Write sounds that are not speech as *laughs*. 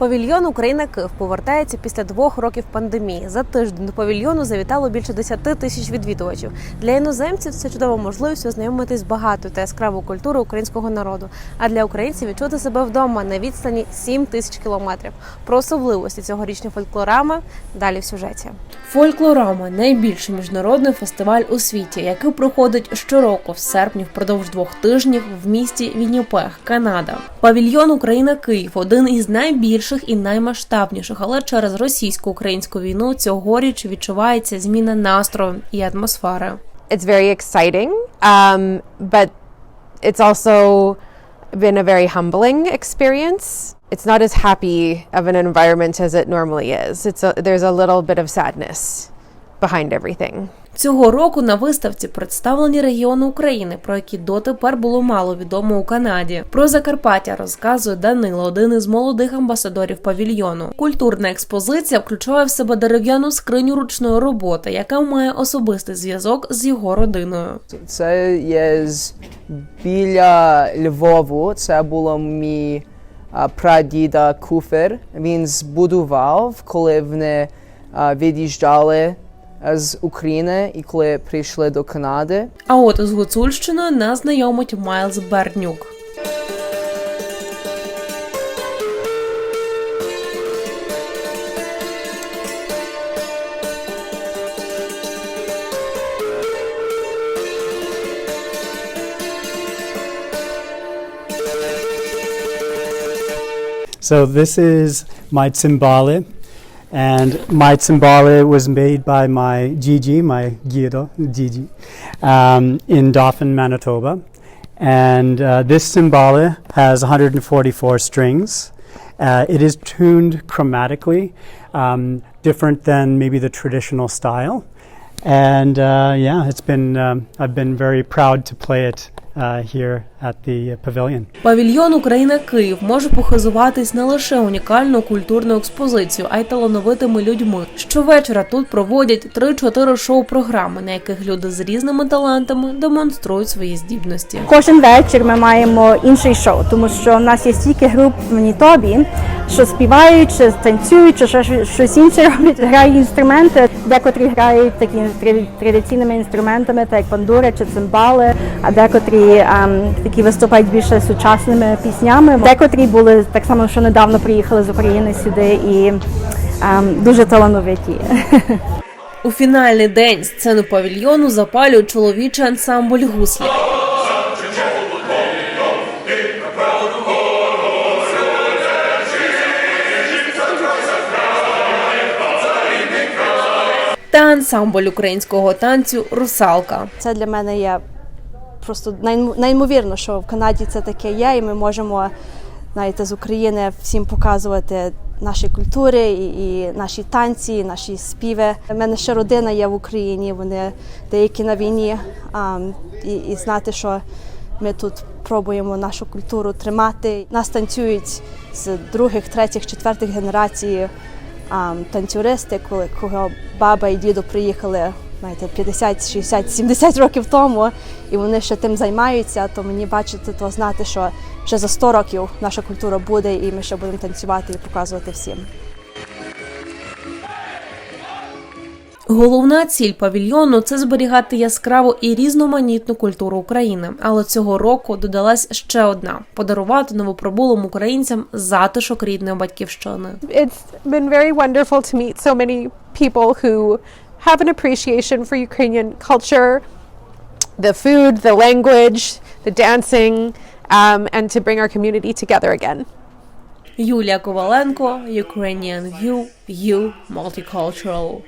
Павільйон Україна Київ повертається після двох років пандемії. За тиждень до павільйону завітало більше 10 тисяч відвідувачів. Для іноземців це чудова можливість ознайомитись з багатою та яскравою культурою українського народу. А для українців відчути себе вдома на відстані 7 тисяч кілометрів. Про особливості цьогорічної фольклорами далі в сюжеті. Фольклорама найбільший міжнародний фестиваль у світі, який проходить щороку в серпні впродовж двох тижнів в місті Вінніпег, Канада. Павільйон Україна Київ один із найбільших і наймасштабніших, але через російсько-українську війну цьогоріч відчувається зміна настрою і атмосфери. it's very exciting, um, but it's also been a very humbling experience. It's not as happy of an environment as it normally is. It's a, there's a little bit of sadness behind everything. Цього року на виставці представлені регіони України, про які дотепер було мало відомо у Канаді. Про Закарпаття розказує Данило, один із молодих амбасадорів павільйону. Культурна експозиція включає в себе дерев'яну скриню ручної роботи, яка має особистий зв'язок з його родиною. Це є з біля Львову. Це було мій прадіда куфер. Він збудував, коли вони від'їжджали з України і коли прийшли до Канади. А от із Гуцульщиною нас знайомить Майлз Бернюк. So this is my Tsimbale, and my Tsimbale was made by my Gigi, my Guido Gigi, um, in Dauphin, Manitoba. And uh, this Tsimbale has 144 strings. Uh, it is tuned chromatically, um, different than maybe the traditional style. And uh, yeah, it's been um, I've been very proud to play it here at the pavilion. Павільйон Україна Київ може похизуватись не лише унікальною культурною експозицією, а й талановитими людьми. Щовечора тут проводять 3-4 шоу-програми, на яких люди з різними талантами демонструють свої здібності. Кожен вечір ми маємо інший шоу, тому що в нас є стільки груп в Манітобі, що співають, чи танцюють, чи ще щось інше *laughs* роблять, грають інструменти. Декотрі грають такими тради- традиційними інструментами, так як пандури чи цимбали, а декотрі ем, такі виступають більше сучасними піснями. Декотрі були так само, що недавно приїхали з України сюди і ем, дуже талановиті. У фінальний день сцену павільйону запалює чоловічий ансамбль гуслі. Та ансамбль українського танцю Русалка. Це для мене є просто неймовірно, що в Канаді це таке є, і ми можемо знаєте, з України всім показувати наші культури і, і наші танці, і наші співи. У мене ще родина є в Україні, вони деякі на війні. А, і, і знати, що ми тут пробуємо нашу культуру тримати. Нас танцюють з других, третіх, четвертих генерацій а, танцюристи, коли кого баба і дідо приїхали знаєте, 50, 60, 70 років тому, і вони ще тим займаються, то мені бачити, то знати, що ще за 100 років наша культура буде, і ми ще будемо танцювати і показувати всім. Головна ціль павільйону це зберігати яскраву і різноманітну культуру України. Але цього року додалась ще одна подарувати новоприбулим українцям затишок рідної батьківщини. it's been very wonderful to meet so many people who have an appreciation for Ukrainian culture, the food, the language, the dancing, um, and to bring our community together again. Yulia Kovalenko, Ukrainian View, multicultural.